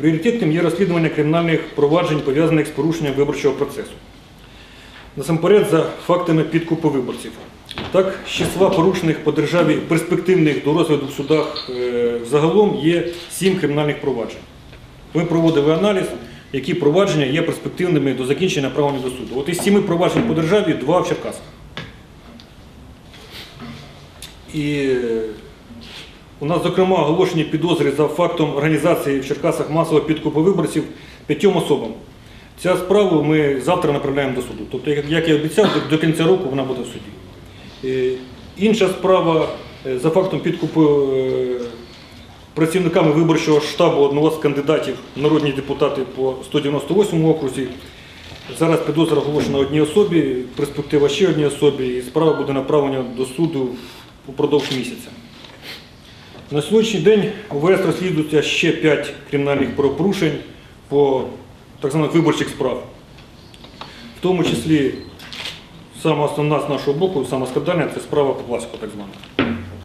Пріоритетним є розслідування кримінальних проваджень, пов'язаних з порушенням виборчого процесу. Насамперед за фактами підкупу виборців. Так, з числа порушених по державі перспективних до розгляду в судах е, загалом є сім кримінальних проваджень. Ми проводили аналіз, які провадження є перспективними до закінчення направлення до суду. От із сіми проваджень по державі два в Черкасах. І е, у нас, зокрема, оголошені підозри за фактом організації в Черкасах масового підкупу виборців п'ятьом особам. Ця справу ми завтра направляємо до суду. Тобто, як я обіцяв, до, до кінця року вона буде в суді. Е, Інша справа е, за фактом підкупу е, працівниками виборчого штабу одного з кандидатів, народні депутати по 198 окрузі. Зараз підозра оголошена одній особі, перспектива ще одній особі, і справа буде направлена до суду упродовж місяця. На сьогоднішній день ОВС розслідується ще 5 кримінальних правопорушень по так званих виборчих справ. В тому числі саме основна з нашого боку, саме скандальна, це справа по класику так звана.